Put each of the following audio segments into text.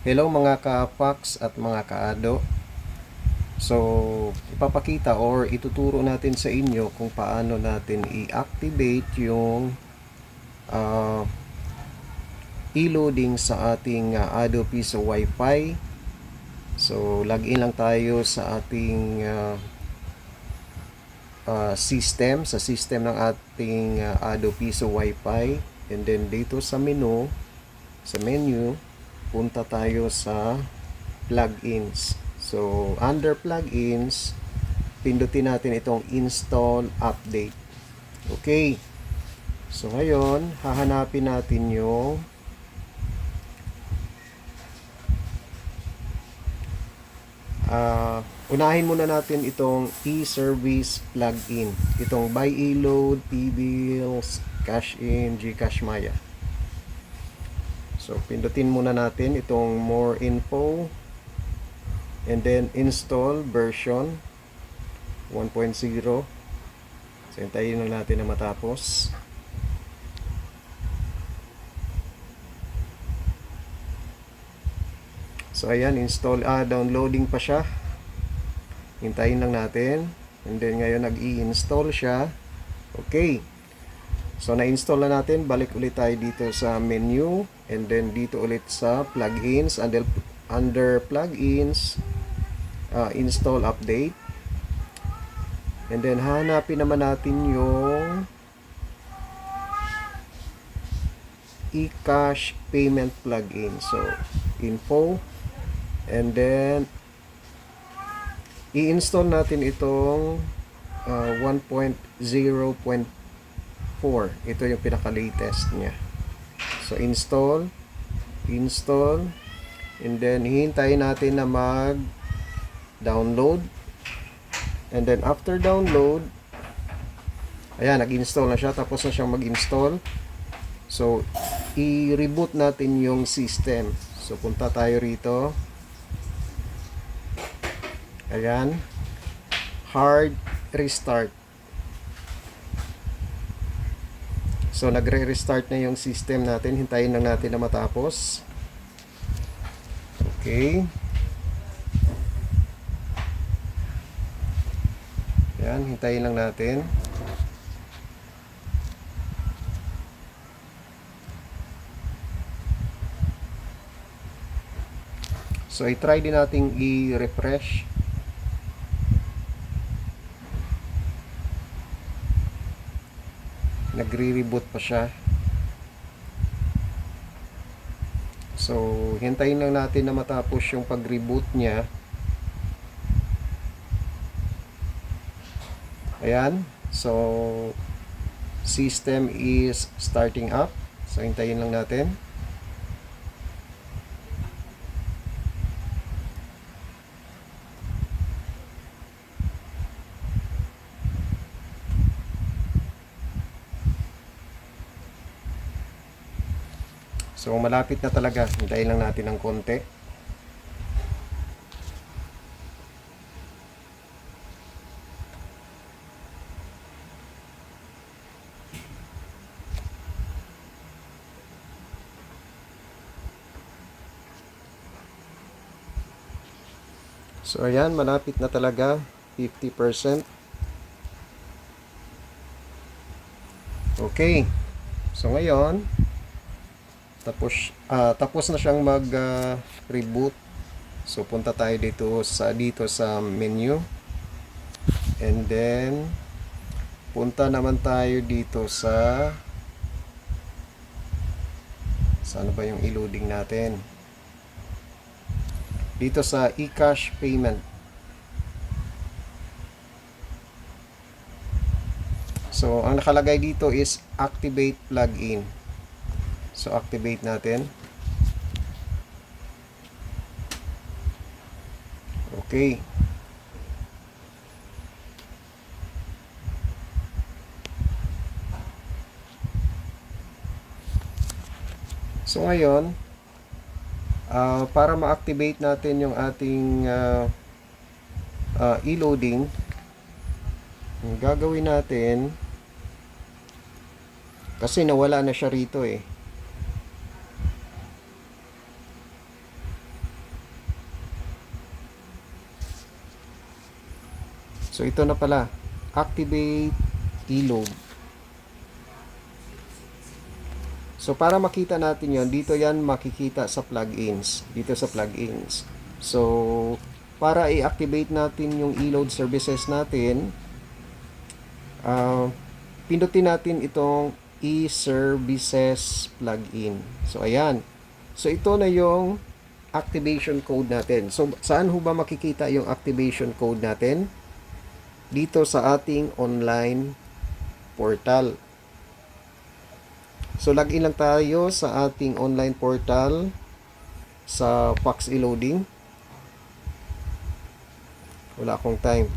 Hello mga ka-Pax at mga kaado. So, ipapakita or ituturo natin sa inyo kung paano natin i-activate yung uh, e-loading sa ating uh, Adobe sa Wi-Fi. So, login lang tayo sa ating uh, uh, system, sa system ng ating uh, Adobe sa Wi-Fi. And then dito sa menu, sa menu, punta tayo sa plugins. So, under plugins, pindutin natin itong install update. Okay. So, ngayon, hahanapin natin yung uh, unahin muna natin itong e-service plugin. Itong buy e-load, p-bills, cash in, gcash maya. So, pindutin muna natin itong more info. And then install version 1.0 so hintayin lang natin na matapos. So ayan install ah downloading pa siya. Hintayin lang natin. And then ngayon nag i-install siya. Okay. So na-install na natin. Balik ulit tayo dito sa menu and then dito ulit sa plugins under, under plugins uh, install update. And then hanapin naman natin yung eCash payment plugin. So info. And then i-install natin itong uh, 1.0.4 ito yung pinaka latest niya so install install and then hihintayin natin na mag download and then after download ayan nag-install na siya tapos na siyang mag-install. So i-reboot natin yung system. So punta tayo rito. Ayan. Hard restart so nagre-restart na yung system natin hintayin lang natin na matapos okay Yan, hintayin lang natin. So, i-try din nating i-refresh. Nagre-reboot pa siya. So, hintayin lang natin na matapos yung pag-reboot niya. Ayan. So, system is starting up. So, hintayin lang natin. So, malapit na talaga. Hintayin lang natin ng konti. So ayan, malapit na talaga 50%. Okay. So ngayon, tapos ah, tapos na siyang mag ah, reboot. So punta tayo dito sa dito sa menu. And then punta naman tayo dito sa Saan ba yung i-loading natin? dito sa eCash payment. So, ang nakalagay dito is activate plugin. So, activate natin. Okay. So, ngayon, uh, para ma-activate natin yung ating uh, uh, e-loading ang gagawin natin kasi nawala na siya rito eh So, ito na pala. Activate e-load. So, para makita natin yon dito yan makikita sa plugins. Dito sa plugins. So, para i-activate natin yung e-load services natin, ah, pindutin natin itong e-services plugin. So, ayan. So, ito na yung activation code natin. So, saan ho ba makikita yung activation code natin? Dito sa ating online portal. So, login lang tayo sa ating online portal sa Pax e-loading. Wala akong time.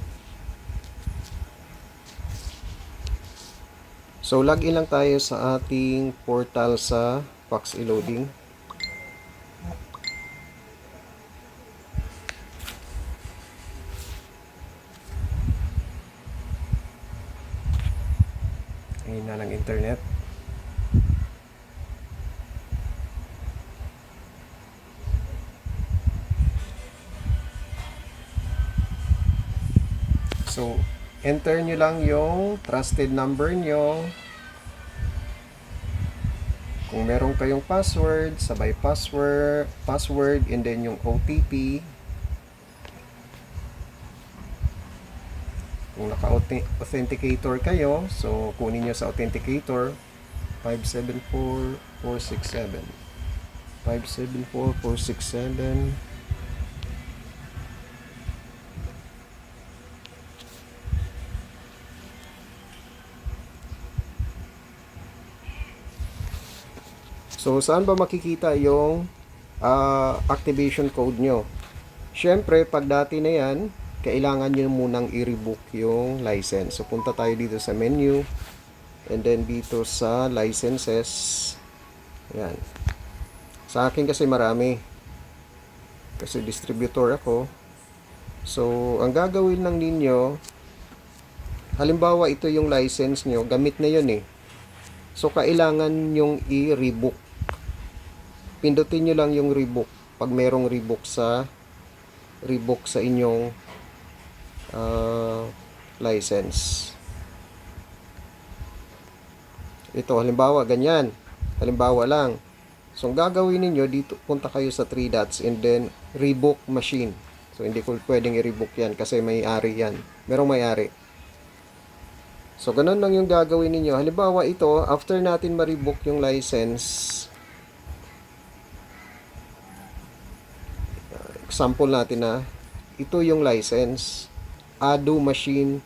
So, login lang tayo sa ating portal sa Pax e-loading. So, enter nyo lang yung trusted number nyo. Kung meron kayong password, sabay password, password, and then yung OTP. Kung naka-authenticator kayo, so kunin nyo sa authenticator 574467 574467 So, saan ba makikita yung ah, activation code nyo? Siyempre, pag dati na yan, kailangan nyo munang i-rebook yung license. So, punta tayo dito sa menu. And then, dito sa licenses. Yan. Sa akin kasi marami. Kasi distributor ako. So, ang gagawin lang ninyo, halimbawa ito yung license nyo, gamit na yun eh. So, kailangan yung i-rebook pindutin nyo lang yung rebook. Pag merong rebook sa rebook sa inyong ah, license. Ito halimbawa ganyan. Halimbawa lang. So ang gagawin ninyo dito punta kayo sa 3 dots and then rebook machine. So hindi ko pwedeng i-rebook yan kasi may ari yan. Merong may ari so ganun lang yung gagawin ninyo. Halimbawa ito after natin ma-rebook yung license example natin na ito yung license. Ado Machine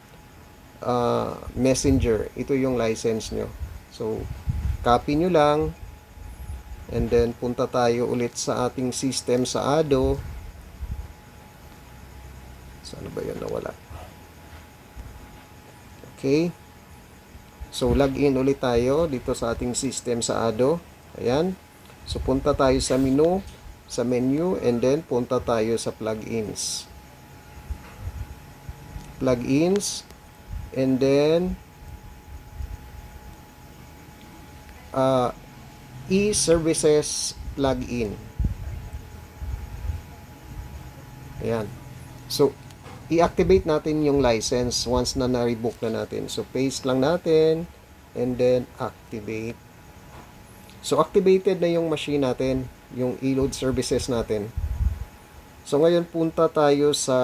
uh, Messenger ito yung license nyo. So copy nyo lang and then punta tayo ulit sa ating system sa Ado. Saan ba yan nawala? Okay. So login ulit tayo dito sa ating system sa Ado. Ayan. So punta tayo sa menu sa menu and then punta tayo sa plugins. Plugins and then uh, e-services plugin. Ayan. So i-activate natin yung license once na na-rebook na natin. So paste lang natin and then activate. So activated na yung machine natin yung e-load services natin. So ngayon punta tayo sa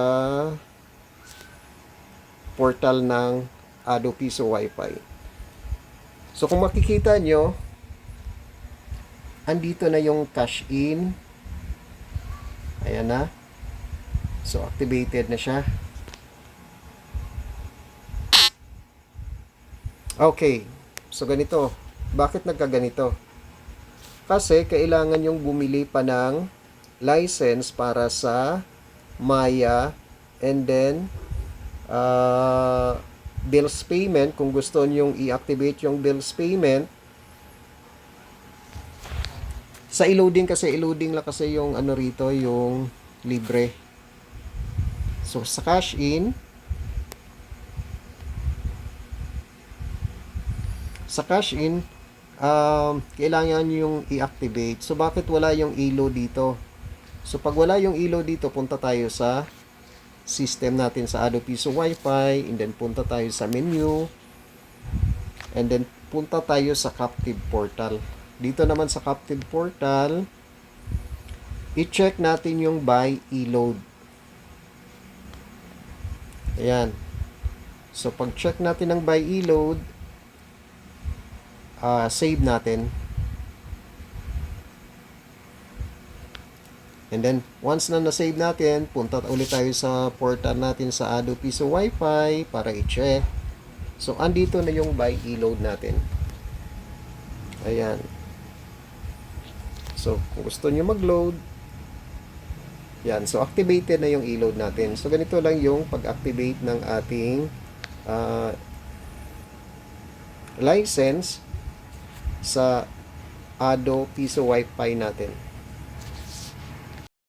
portal ng Ado Piso Wi-Fi. So kung makikita nyo, andito na yung cash in. Ayan na. So activated na siya. Okay. So ganito. Bakit nagkaganito? Kasi kailangan yung bumili pa ng license para sa Maya and then uh, bills payment. Kung gusto nyo i-activate yung bills payment sa i-loading kasi i-loading lang kasi yung ano rito yung libre. So sa cash in sa cash in um, kailangan yung i-activate. So, bakit wala yung ilo dito? So, pag wala yung ilo dito, punta tayo sa system natin sa Ado Piso Wi-Fi and then punta tayo sa menu and then punta tayo sa captive portal. Dito naman sa captive portal, i-check natin yung buy e-load. Ayan. So, pag-check natin ng buy e-load, ah, save natin. And then, once na na-save natin, punta ulit tayo sa portal natin sa Ado Piso Wi-Fi para i-check. So, andito na yung buy e-load natin. Ayan. So, kung gusto nyo mag-load, yan. So, activated na yung e-load natin. So, ganito lang yung pag-activate ng ating ah, license sa Ado Piso Wi-Fi natin.